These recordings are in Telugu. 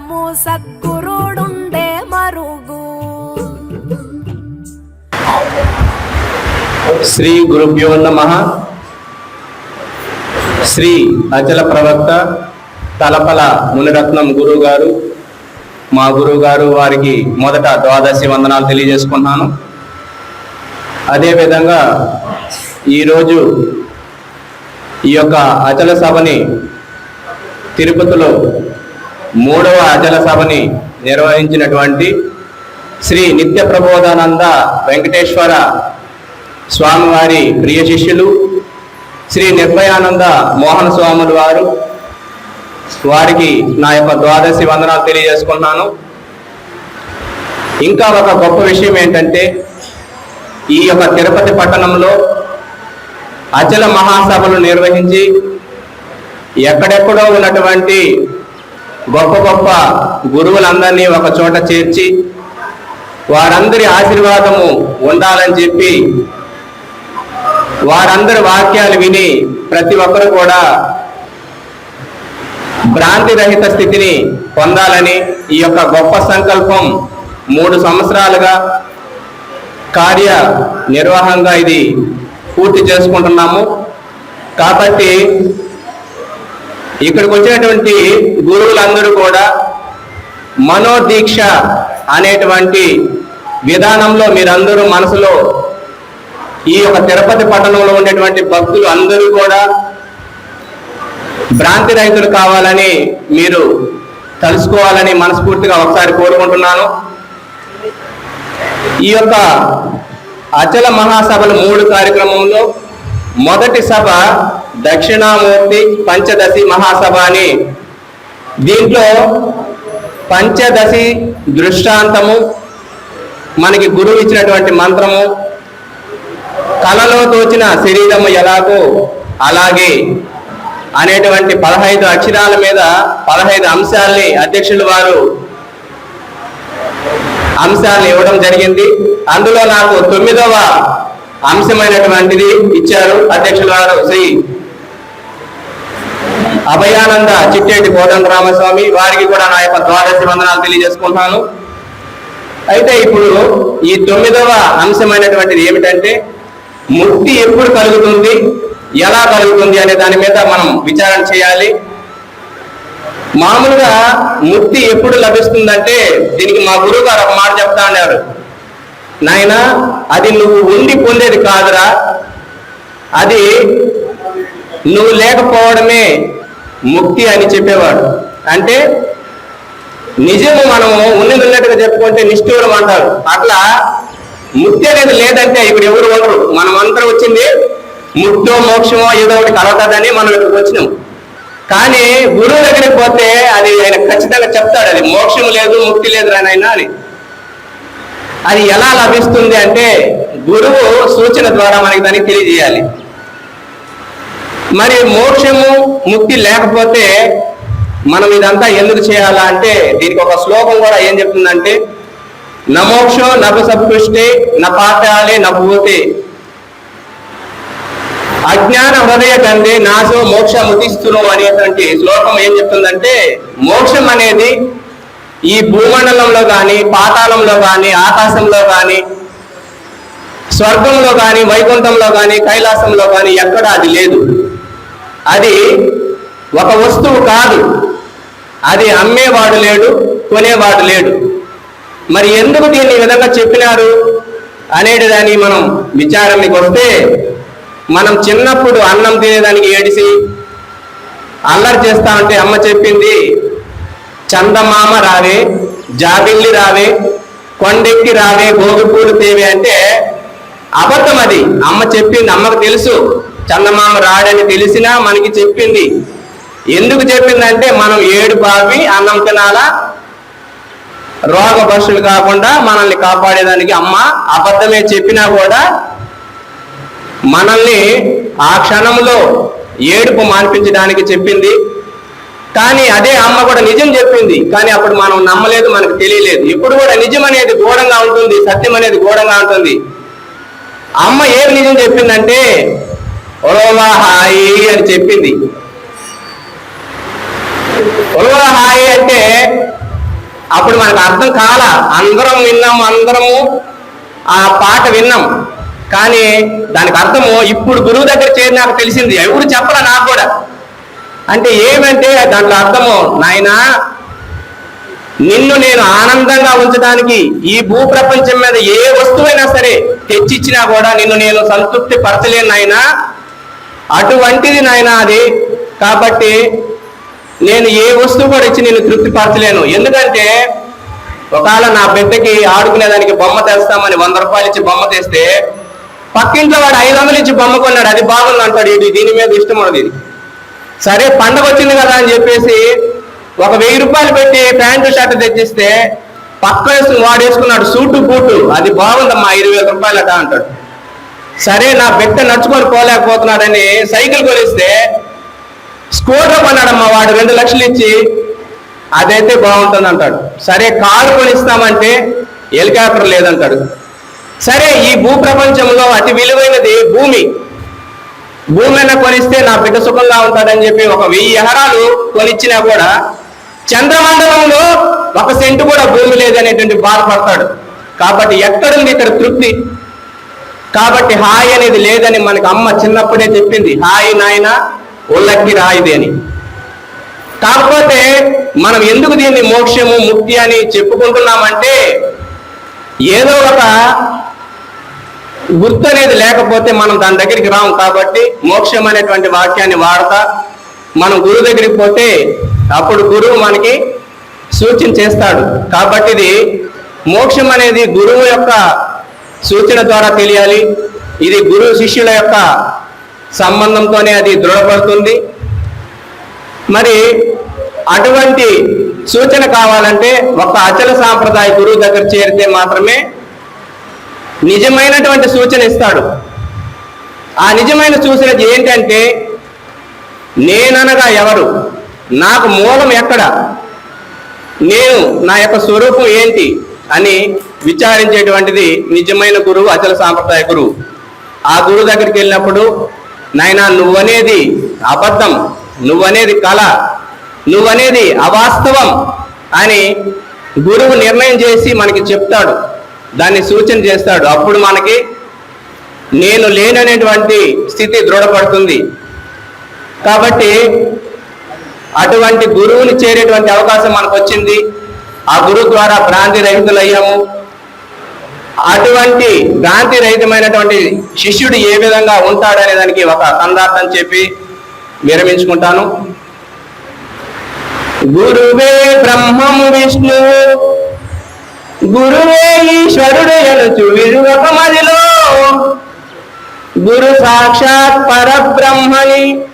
కాలము సద్గురుడుండే మరుగు. శ్రీ గురుభ్యో నమ. శ్రీ అచల ప్రవక్త తలపల మునిరత్నం గురువు గారు మా గురువు గారు వారికి మొదట ద్వాదశి వందనాలు తెలియజేసుకున్నాను అదేవిధంగా ఈరోజు ఈ యొక్క అచల సభని తిరుపతిలో మూడవ అచల సభని నిర్వహించినటువంటి శ్రీ నిత్య ప్రబోధానంద వెంకటేశ్వర స్వామివారి ప్రియ శిష్యులు శ్రీ నిర్భయానంద మోహన స్వాములు వారు. వారికి నా యొక్క ద్వాదశి వందనాలు తెలియజేసుకున్నాను ఇంకా ఒక గొప్ప విషయం ఏంటంటే ఈ యొక్క తిరుపతి పట్టణంలో అచల మహాసభలు నిర్వహించి ఎక్కడెక్కడో ఉన్నటువంటి గొప్ప గొప్ప గురువులందరినీ ఒక చోట చేర్చి వారందరి ఆశీర్వాదము ఉండాలని చెప్పి వారందరి వాక్యాలు విని ప్రతి ఒక్కరు కూడా భ్రాంతి రహిత స్థితిని పొందాలని ఈ యొక్క గొప్ప సంకల్పం మూడు సంవత్సరాలుగా కార్య నిర్వాహంగా ఇది పూర్తి చేసుకుంటున్నాము. కాబట్టి ఇక్కడికి వచ్చినటువంటి గురువులందరూ కూడా మనోదీక్ష అనేటువంటి విధానంలో మీరందరూ మనసులో ఈ యొక్క తిరుపతి పట్టణంలో ఉండేటువంటి భక్తులు అందరూ కూడా భ్రాంతి రహితులు కావాలని మీరు తెలుసుకోవాలని మనస్ఫూర్తిగా ఒకసారి కోరుకుంటున్నాను. ఈ యొక్క అచల మహాసభల మూడు కార్యక్రమంలో మొదటి సభ దక్షిణామూర్తి పంచదశి మహాసభ అని దీంట్లో పంచదశి దృష్టాంతము మనకి గురువు ఇచ్చినటువంటి మంత్రము కలలో తోచిన శరీరము ఎలాగో అలాగే అనేటువంటి పదహైదు అక్షరాల మీద పదహైదు అంశాల్ని అధ్యక్షులు వారు అంశాలను ఇవ్వడం జరిగింది. అందులో నాకు తొమ్మిదవ అంశమైనటువంటిది ఇచ్చారు అధ్యక్షుల వారు. శ్రీ అభయానంద చిట్టేటి కోదండ రామస్వామి వారికి కూడా నా యొక్క ద్వాదశి వందనాలు తెలియజేసుకుంటున్నాను. అయితే ఇప్పుడు ఈ తొమ్మిదవ అంశమైనటువంటిది ఏమిటంటే ముక్తి ఎప్పుడు కలుగుతుంది ఎలా కలుగుతుంది అనే దాని మీద మనం విచారణ చేయాలి. మామూలుగా ముక్తి ఎప్పుడు లభిస్తుందంటే దీనికి మా గురువు గారు ఒక మాట చెప్తా అన్నారు. నాయన అది నువ్వు ఉండి పొందేది కాదురా. అది నువ్వు లేకపోవడమే ముక్తి అని చెప్పేవాడు. అంటే నిజము మనము ఉన్నది ఉన్నట్టుగా చెప్పుకుంటే నిష్ఠూరం అంటారు. అట్లా ముక్తి అనేది లేదంటే ఇప్పుడు ఎవరు ఉండరు. మనం అందరం వచ్చింది ముక్తో మోక్షమో ఏదో ఒకటి కలగదని మనం ఇక్కడికి వచ్చినాం. కానీ గురువు దగ్గరికి పోతే అది ఆయన ఖచ్చితంగా చెప్తాడు అది మోక్షం లేదు ముక్తి లేదు రానైనా అని. అది ఎలా లభిస్తుంది అంటే గురువు సూచన ద్వారా మనకి దానికి తెలియజేయాలి. మరి మోక్షము ముక్తి లేకపోతే మనం ఇదంతా ఎందుకు చేయాలా అంటే దీనికి ఒక శ్లోకం కూడా ఏం చెప్తుందంటే నమోక్షో నభ సత్కృష్టి నభూతి అజ్ఞాన హృదయ కంది నాశో మోక్ష ముతిస్తును అనేటువంటి శ్లోకం ఏం చెప్తుందంటే మోక్షం అనేది ఈ భూమండలంలో కానీ పాతాళంలో కానీ ఆకాశంలో కానీ స్వర్గంలో కానీ వైకుంఠంలో కానీ కైలాసంలో కానీ ఎక్కడ అది లేదు. అది ఒక వస్తువు కాదు. అది అమ్మేవాడు లేడు కొనేవాడు లేడు. మరి ఎందుకు దీన్ని విధంగా చెప్పినారు? అనేది దాని మనం విచారానికి వస్తే మనం చిన్నప్పుడు అన్నం తినేదానికి ఏడిసి అల్లరి చేస్తా ఉంటే అమ్మ చెప్పింది చందమామ రావే జాబిల్లి రావే కొండెక్కి రావే భోగిపూలు తేవే అంటే అబద్ధం అది. అమ్మ చెప్పింది అమ్మకు తెలుసు. చందమామ రాడని తెలిసినా మనకి చెప్పింది. ఎందుకు చెప్పిందంటే మనం ఏడు బావి అన్నం తినాలా? రోగ పశువులు కాకుండా మనల్ని కాపాడేదానికి అమ్మ అబద్ధమే చెప్పినా కూడా మనల్ని ఆ క్షణంలో ఏడుపు మాన్పించడానికి చెప్పింది. కానీ అదే అమ్మ కూడా నిజం చెప్పింది. కానీ అప్పుడు మనం నమ్మలేదు మనకు తెలియలేదు. ఇప్పుడు కూడా నిజం అనేది ఘోరంగా ఉంటుంది సత్యం అనేది ఘోరంగా ఉంటుంది. అమ్మ ఏం నిజం చెప్పిందంటే హాయి అని చెప్పింది. ఒరవా హాయి అంటే అప్పుడు మనకు అర్థం కాల అందరం విన్నాము అందరము ఆ పాట విన్నాం. కానీ దానికి అర్థము ఇప్పుడు గురువు దగ్గర చేరి నాకు తెలిసింది. ఎవరు చెప్పలే నాకు కూడా? అంటే ఏమంటే దాంట్లో అర్థము నాయనా నిన్ను నేను ఆనందంగా ఉంచడానికి ఈ భూ ప్రపంచం మీద ఏ వస్తువైనా సరే తెచ్చిచ్చినా కూడా నిన్ను నేను సంతృప్తి పరచలేను నాయనా. అటువంటిది నాయనా అది. కాబట్టి నేను ఏ వస్తువు కూడా ఇచ్చి నేను తృప్తి పరచలేను ఎందుకంటే ఒకవేళ నా బిడ్డకి ఆడుకునేదానికి బొమ్మ తెస్తామని వంద రూపాయలు ఇచ్చి బొమ్మ తెస్తే పక్కింట్లో వాడు ఐదు వందలు ఇచ్చి బొమ్మ కొన్నాడు. అది బాగుంది అంటాడు ఇది దీని మీద ఇష్టం ఉన్నది ఇది. సరే పండగ వచ్చింది కదా అని చెప్పేసి ఒక వెయ్యి రూపాయలు పెట్టి ప్యాంటు షర్ట్ తెచ్చిస్తే పక్క వేసుకుని వాడు వేసుకున్నాడు సూటు బూటు. అది బాగుందమ్మా ఇరవై వేల రూపాయలట అంటాడు. సరే నా బిడ్డ నడుచుకొని పోలేకపోతున్నాడని సైకిల్ కొనిస్తే స్కూటర్ కొన్నాడమ్మా వాడు రెండు లక్షలు ఇచ్చి. అదైతే బాగుంటుంది అంటాడు సరే కారు కొనిస్తామంటే హెలికాప్టర్ లేదంటాడు. సరే ఈ భూ ప్రపంచంలో అతి విలువైనది భూమి. భూమి అయినా కొనిస్తే నా బిడ్డ సుఖంగా ఉంటాడని చెప్పి ఒక వెయ్యి ఎకరాలు కొనిచ్చినా కూడా చంద్రమండలంలో ఒక సెంటు కూడా భూమి లేదనేటువంటి బాధపడతాడు. కాబట్టి ఎక్కడుంది ఇక్కడ తృప్తి? కాబట్టి హాయ్ అనేది లేదని మనకి అమ్మ చిన్నప్పుడే చెప్పింది. హాయి నాయన ఉల్లక్కి రాయిది అని. కాకపోతే మనం ఎందుకు దీన్ని మోక్షము ముక్తి అని చెప్పుకుంటున్నామంటే ఏదో ఒక గుర్తు అనేది లేకపోతే మనం దాని దగ్గరికి రాము కాబట్టి మోక్షం అనేటువంటి వాక్యాన్ని వాడతా. మనం గురువు దగ్గరికి పోతే అప్పుడు గురువు మనకి సూచన చేస్తాడు. కాబట్టి ఇది మోక్షం అనేది గురువు యొక్క సూచన ద్వారా తెలియాలి. ఇది గురువు శిష్యుల యొక్క సంబంధంతోనే అది దృఢపడుతుంది. మరి అటువంటి సూచన కావాలంటే ఒక అచల సాంప్రదాయ గురువు దగ్గర చేరితే మాత్రమే నిజమైనటువంటి సూచన ఇస్తాడు. ఆ నిజమైన సూచన ఏంటంటే నేననగా ఎవరు? నాకు మూలం ఎక్కడ? నేను నా యొక్క స్వరూపం ఏంటి? అని విచారించేటువంటిది నిజమైన గురువు అచల సాంప్రదాయ గురువు. ఆ గురువు దగ్గరికి వెళ్ళినప్పుడు నాయనా నువ్వనేది అబద్ధం నువ్వనేది కళ నువ్వనేది అవాస్తవం అని గురువు నిర్ణయం చేసి మనకి చెప్తాడు. దాన్ని సూచన చేస్తాడు. అప్పుడు మనకి నేను లేననేటువంటి స్థితి దృఢపడుతుంది. కాబట్టి అటువంటి గురువుని చేరేటువంటి అవకాశం మనకు వచ్చింది ఆ గురువు ద్వారా భ్రాంతి రహితులయ్యాము. అటువంటి భ్రాంతి రహితమైనటువంటి శిష్యుడు ఏ విధంగా ఉంటాడనే దానికి ఒక సందార్థం చెప్పి విరమించుకుంటాను. గురువే బ్రహ్మము విష్ణు. గురువే ఈశ్వరుడు ఎనుచు విరువక మదిలో. గురు సాక్షాత్ పరబ్రహ్మని.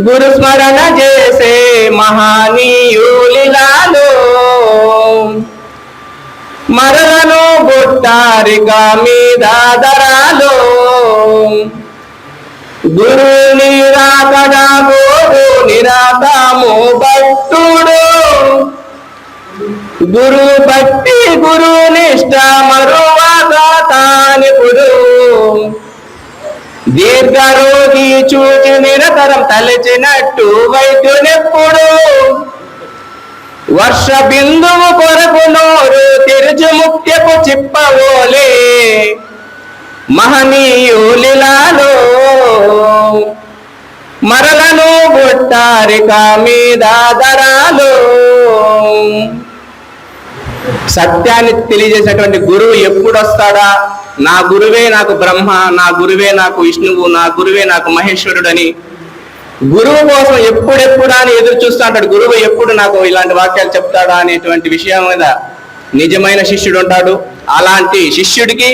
గురు స్మరణ చేసే మహానీయులిలాలో మరలను బుట్టారిక మీద దరాలో గురుని రాకడా గోడు నిరాకము భక్తుడు గురు భక్తి గురు నిష్ట మరువాదానికుడు దీర్ఘరోగి చూచి నిరతరం తలచినట్టు వైద్యునెప్పుడు. వర్ష బిందువు కొరకు మహనీయులిలాలో మరలను గుట్టారిక మీద దరాలు సత్యాన్ని తెలియజేసేటువంటి గురువు ఎప్పుడు వస్తాడా నా గురువే నాకు బ్రహ్మ నా గురువే నాకు విష్ణువు నా గురువే నాకు మహేశ్వరుడు అని గురువు కోసం ఎప్పుడెప్పుడా అని ఎదురు చూస్తూ ఉంటాడు గురువు ఎప్పుడు నాకు ఇలాంటి వాక్యాలు చెప్తాడా అనేటువంటి విషయం మీద నిజమైన శిష్యుడు ఉంటాడు. అలాంటి శిష్యుడికి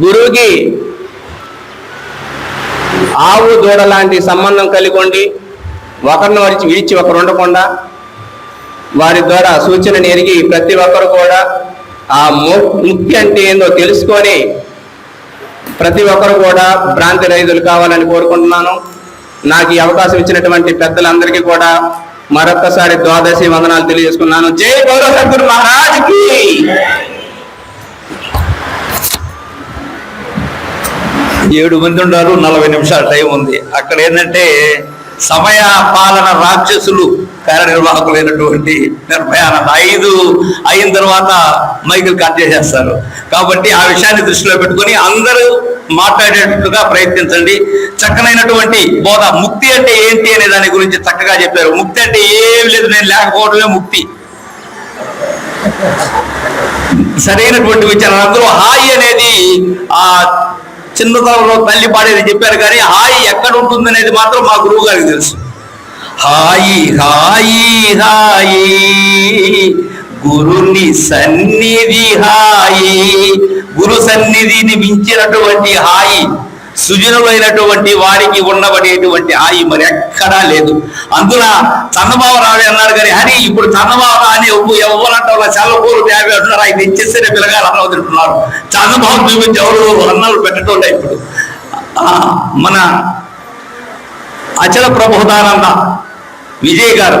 గురువుకి ఆవు దూడ లాంటి సంబంధం కలిగి ఉండి ఒకరిని వరిచి విడిచి ఒకరు ఉండకుండా వారి ద్వారా సూచన ఎరిగి ప్రతి ఒక్కరు కూడా ఆ ముక్తి అంటే ఏందో తెలుసుకొని ప్రతి ఒక్కరు కూడా భ్రాంతి రైతులు కావాలని కోరుకుంటున్నాను. నాకు ఈ అవకాశం ఇచ్చినటువంటి పెద్దలందరికీ కూడా మరొక్కసారి ద్వాదశి వందనాలు తెలియజేసుకున్నాను. జై గౌరవ మహారాజ్కి ఏడు మంది ఉన్నారు నలభై నిమిషాల టైం ఉంది. అక్కడ ఏంటంటే సమయ పాలన రాక్షసులు కార్యనిర్వాహకులైనటువంటి నిర్భయానంద ఐదు అయిన తర్వాత మైకులు కట్ చేసేస్తారు. కాబట్టి ఆ విషయాన్ని దృష్టిలో పెట్టుకొని అందరూ మాట్లాడేటట్టుగా ప్రయత్నించండి. చక్కనైనటువంటి బోధ ముక్తి అంటే ఏంటి అనే దాని గురించి చక్కగా చెప్పారు. ముక్తి అంటే ఏం లేదు నేను లేకపోవడమే ముక్తి. సరైనటువంటి విచారణ. అందులో హాయి అనేది ఆ చిన్నతనంలో తల్లి పాడేది చెప్పారు కానీ హాయి ఎక్కడ ఉంటుంది అనేది మాత్రం మా గురువు గారికి తెలుసు. హాయి హాయి హాయి గురుని సన్నిధి హాయి గురు సన్నిధిని మించినటువంటి హాయి సుజనులైనటువంటి వారికి ఉండబడేటువంటి హాయి మరి ఎక్కడా లేదు. అందున చంద్రబాబు రావు అన్నారు కానీ హరి ఇప్పుడు చంద్రబాబు అని ఎవరంటే చల్లపూరు యాభై అంటున్నారు. ఆయన ఇచ్చేస్తేనే పిల్లగాలు అన్నం తింటున్నారు. చంద్రబాబు చూపించి ఎవరు అన్నాలు పెట్టడం ఇప్పుడు. మన అచల ప్రబోధానంద విజయ్ గారు